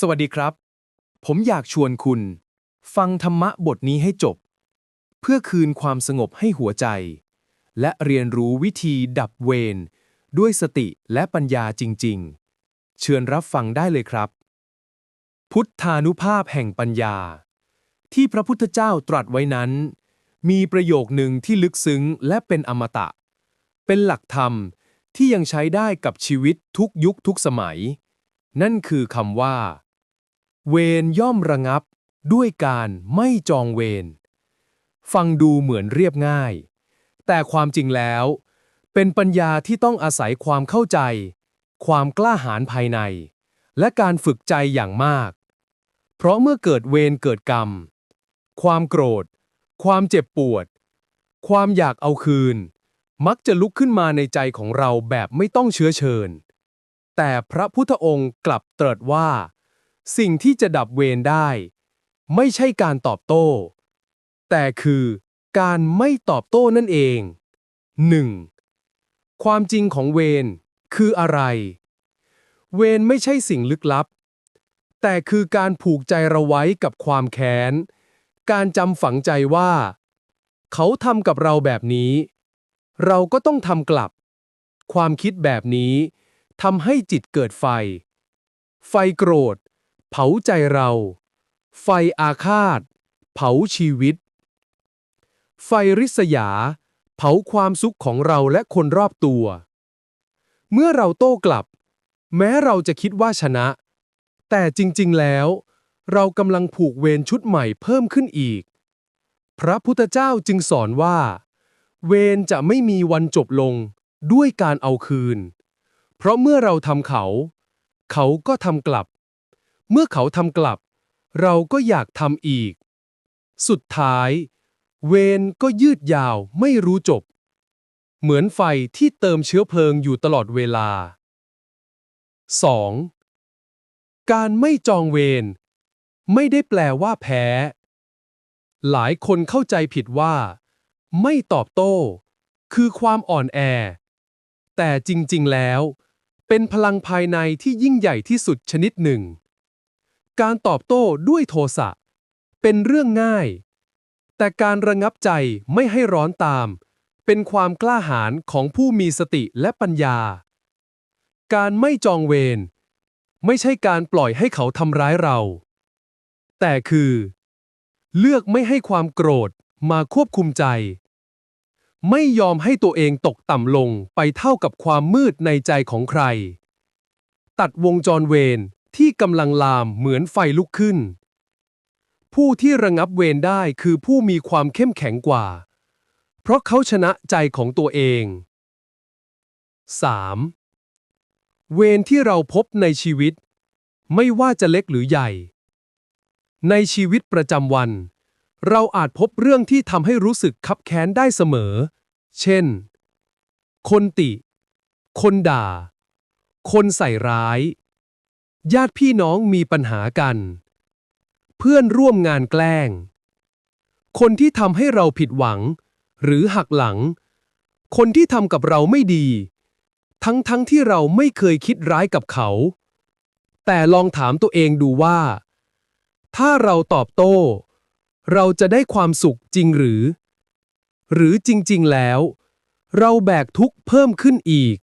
สวัสดีครับ ผมอยากชวนคุณ ฟังธรรมะบทนี้ให้จบ เพื่อคืนความสงบให้หัวใจ และเรียนรู้วิธีดับเวรด้วยสติและปัญญาจริง ๆ เชิญรับฟังได้เลยครับ พุทธานุภาพแห่งปัญญา ที่พระพุทธเจ้าตรัสไว้นั้น มีประโยคหนึ่งที่ลึกซึ้งและเป็นอมตะ เป็นหลักธรรมที่ยังใช้ได้กับชีวิตทุกยุคทุกสมัย นั่นคือคำว่า เวรย่อมระงับด้วยการไม่จองเวร ฟังดูเหมือนเรียบง่าย แต่ความจริงแล้ว เป็นปัญญาที่ต้องอาศัยความเข้าใจ ความกล้าหาญภายใน และการฝึกใจอย่างมาก เพราะเมื่อเกิดเวรเกิดกรรม ความโกรธ ความเจ็บปวด ความอยากเอาคืน มักจะลุกขึ้นมาในใจของเราแบบไม่ต้องเชื้อเชิญ แต่พระพุทธองค์กลับตรัสว่า สิ่งที่จะดับเวรได้ ไม่ใช่การตอบโต้ แต่คือการไม่ตอบโต้นั่นเอง 1. ความจริงของเวรคืออะไร เวรไม่ใช่สิ่งลึกลับ แต่คือการผูกใจเราไว้กับความแค้น การจำฝังใจว่า เขาทำกับเราแบบนี้ เราก็ต้องทำกลับ ความคิดแบบนี้ทำให้จิตเกิดไฟ ไฟโกรธ เผาใจเรา ไฟอาฆาต เผาชีวิต ไฟริษยา เผาความสุขของเราและคนรอบตัว เมื่อเราโต้กลับ แม้เราจะคิดว่าชนะ แต่จริงๆแล้ว เรากำลังผูกเวรชุดใหม่เพิ่มขึ้นอีก พระพุทธเจ้าจึงสอนว่า เวรจะไม่มีวันจบลงด้วยการเอาคืน เพราะเมื่อเราทำเขา เขาก็ทำกลับ เมื่อเขาทำกลับ เราก็อยากทำอีก สุดท้าย เวรก็ยืดยาวไม่รู้จบ เหมือนไฟที่เติมเชื้อเพลิงอยู่ตลอดเวลา 2. การไม่จองเวรไม่ได้แปลว่าแพ้ หลายคนเข้าใจผิดว่า ไม่ตอบโต้ คือความอ่อนแอ แต่จริงๆแล้ว เป็นพลังภายในที่ยิ่งใหญ่ที่สุดชนิดหนึ่ง การตอบโต้ด้วยโทสะ เป็นเรื่องง่าย แต่การระงับใจไม่ให้ร้อนตาม เป็นความกล้าหาญของผู้มีสติและปัญญา การไม่จองเวรไม่ใช่การปล่อยให้เขาทำร้ายเรา แต่คือ เลือกไม่ให้ความโกรธมาควบคุมใจ ไม่ยอมให้ตัวเองตกต่ำลงไปเท่ากับความมืดในใจของใคร ตัดวงจรเวร ที่กำลังลามเหมือนไฟลุกขึ้น ผู้ที่ระงับเวรได้คือผู้มีความเข้มแข็งกว่า เพราะเขาชนะใจของตัวเอง 3. เวรที่เราพบในชีวิต ไม่ว่าจะเล็กหรือใหญ่ ในชีวิตประจำวัน เราอาจพบเรื่องที่ทำให้รู้สึกคับแค้นได้เสมอ เช่น คนติ คนด่า คนใส่ร้าย ญาติพี่น้องมีปัญหากัน เพื่อนร่วมงานแกล้ง คนที่ทำให้เราผิดหวัง หรือหักหลัง คนที่ทำกับเราไม่ดี ทั้งทั้งที่เราไม่เคยคิดร้ายกับเขา แต่ลองถามตัวเองดูว่า ถ้าเราตอบโต้ เราจะได้ความสุขจริงหรือ หรือจริงๆแล้ว เราแบกทุกข์เพิ่มขึ้นอีก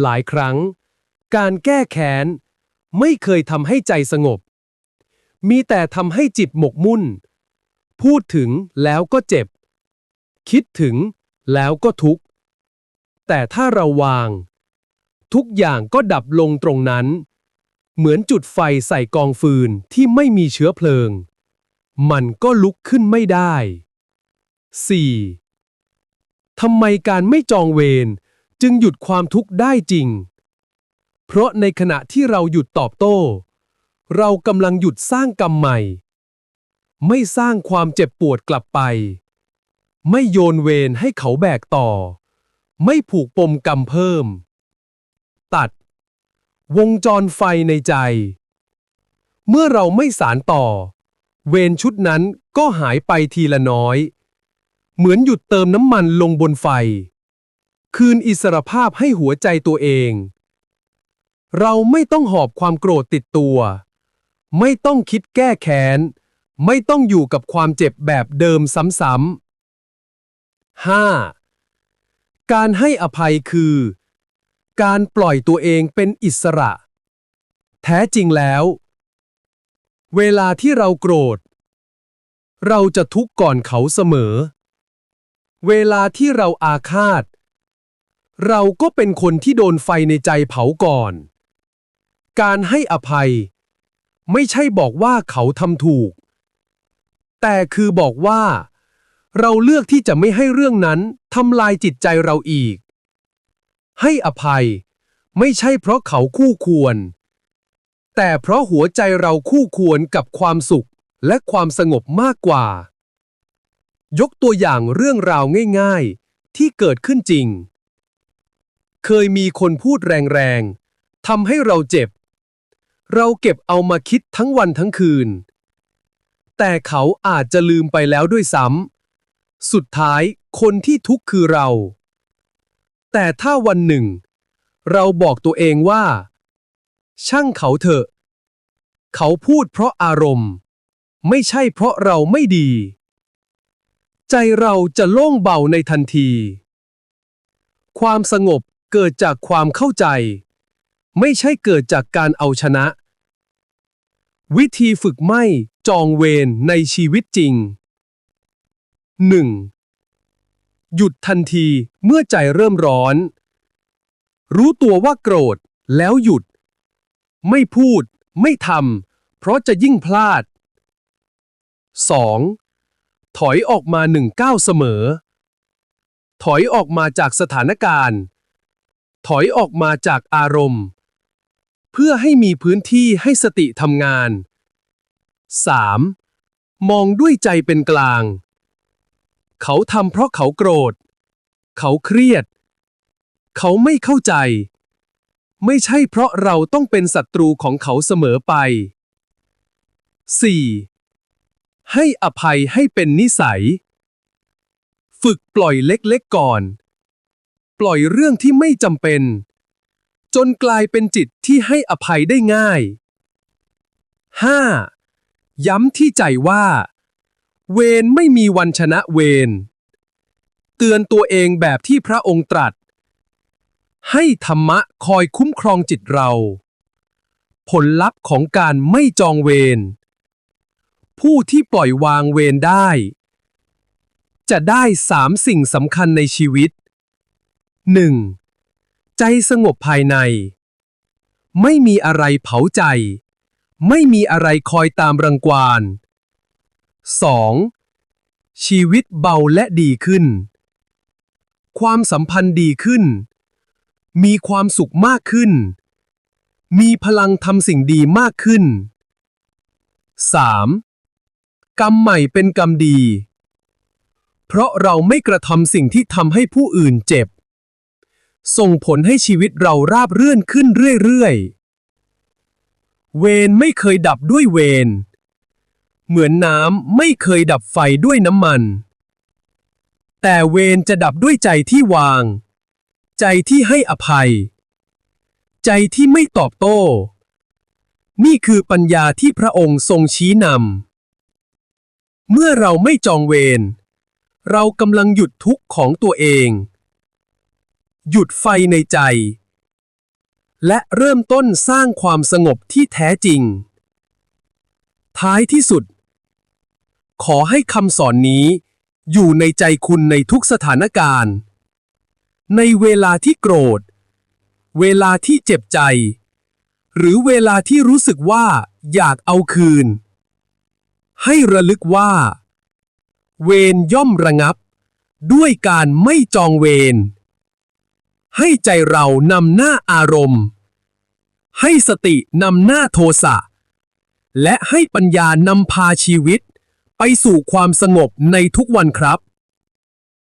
หลายครั้ง การแก้แค้น ไม่เคยทำให้ใจสงบ มีแต่ทำให้จิตหมกมุ่น พูดถึงแล้วก็เจ็บ คิดถึงแล้วก็ทุกข์ แต่ถ้าเราวาง ทุกอย่างก็ดับลงตรงนั้น เหมือนจุดไฟใส่กองฟืนที่ไม่มีเชื้อเพลิง มันก็ลุกขึ้นไม่ได้ 4. ทำไมการไม่จองเวรจึงหยุดความทุกข์ได้จริง เพราะในขณะที่เราหยุดตอบโต้ เรากำลังหยุดสร้างกรรมใหม่ ไม่สร้างความเจ็บปวดกลับไป ไม่โยนเวรให้เขาแบกต่อ ไม่ผูกปมกรรมเพิ่ม ตัด วงจรไฟในใจ เมื่อเราไม่สารต่อ เวรชุดนั้นก็หายไปทีละน้อย เหมือนหยุดเติมน้ำมันลงบนไฟ คืนอิสรภาพให้หัวใจตัวเอง เราไม่ต้องหอบความโกรธติดตัว ไม่ต้องคิดแก้แค้น ไม่ต้องอยู่กับความเจ็บแบบเดิมซ้ำๆ 5. การให้อภัยคือ การปล่อยตัวเองเป็นอิสระ แท้จริงแล้ว เวลาที่เราโกรธ เราจะทุกข์ก่อนเขาเสมอ เวลาที่เราอาฆาตเราก็เป็นคนที่โดนไฟในใจเผาก่อน การให้อภัย ไม่ใช่บอกว่าเขาทำถูก แต่คือบอกว่า เราเลือกที่จะไม่ให้เรื่องนั้นทำลายจิตใจเราอีก ให้อภัย ไม่ใช่เพราะเขาคู่ควร แต่เพราะหัวใจเราคู่ควรกับความสุขและความสงบมากกว่า ยกตัวอย่างเรื่องราวง่าย ๆ ที่เกิดขึ้นจริง เคยมีคนพูดแรงๆทำให้เราเจ็บ เราเก็บเอามาคิดทั้งวันทั้งคืน แต่เขาอาจจะลืมไปแล้วด้วยซ้ำ สุดท้ายคนที่ทุกข์คือเรา แต่ถ้าวันหนึ่ง เราบอกตัวเองว่า ช่างเขาเถอะ เขาพูดเพราะอารมณ์ ไม่ใช่เพราะเราไม่ดี ใจเราจะโล่งเบาในทันที ความสงบเกิดจากความเข้าใจ ไม่ใช่เกิดจากการเอาชนะ วิธีฝึกไม่จองเวรในชีวิตจริง 1. หยุดทันทีเมื่อใจเริ่มร้อน รู้ตัวว่าโกรธแล้วหยุด ไม่พูด ไม่ทำเพราะจะยิ่งพลาด 2. ถอยออกมาหนึ่งก้าวเสมอ ถอยออกมาจากสถานการณ์ ถอยออกมาจากอารมณ์ เพื่อให้มีพื้นที่ให้สติทำงาน 3. มองด้วยใจเป็นกลาง เขาทำเพราะเขาโกรธ เขาเครียด เขาไม่เข้าใจ ไม่ใช่เพราะเราต้องเป็นศัตรูของเขาเสมอไป 4. ให้อภัยให้เป็นนิสัย ฝึกปล่อยเล็กๆก่อน ปล่อยเรื่องที่ไม่จำเป็น จนกลายเป็นจิตที่ให้อภัยได้ง่าย 5. ย้ำที่ใจว่า เวรไม่มีวันชนะเวรเตือนตัวเองแบบที่พระองค์ตรัส ให้ธรรมะคอยคุ้มครองจิตเรา ผลลัพธ์ของการไม่จองเวรผู้ที่ปล่อยวางเวรได้ จะได้สามสิ่งสำคัญในชีวิต 1. ใจสงบภายใน ไม่มีอะไรเผาใจ ไม่มีอะไรคอยตามรังควาน 2. ชีวิตเบาและดีขึ้น ความสัมพันธ์ดีขึ้น มีความสุขมากขึ้น มีพลังทำสิ่งดีมากขึ้น 3. กรรมใหม่เป็นกรรมดี เพราะเราไม่กระทำสิ่งที่ทำให้ผู้อื่นเจ็บ ส่งผลให้ชีวิตเราราบเรื่อนขึ้นเรื่อยๆ เวรไม่เคยดับด้วยเวร เหมือนน้ำไม่เคยดับไฟด้วยน้ำมัน แต่เวรจะดับด้วยใจที่วาง ใจที่ให้อภัย ใจที่ไม่ตอบโต้ นี่คือปัญญาที่พระองค์ทรงชี้นำ เมื่อเราไม่จองเวร เรากำลังหยุดทุกข์ของตัวเอง หยุดไฟในใจ และเริ่มต้นสร้างความสงบที่แท้จริง ท้ายที่สุด ขอให้คำสอนนี้ อยู่ในใจคุณในทุกสถานการณ์ ในเวลาที่โกรธ เวลาที่เจ็บใจ หรือเวลาที่รู้สึกว่าอยากเอาคืน ให้ระลึกว่า เวรย่อมระงับ ด้วยการไม่จองเวร ให้ใจเรานำหน้าอารมณ์ ให้สตินำหน้าโทสะ และให้ปัญญานำพาชีวิต ไปสู่ความสงบในทุกวันครับ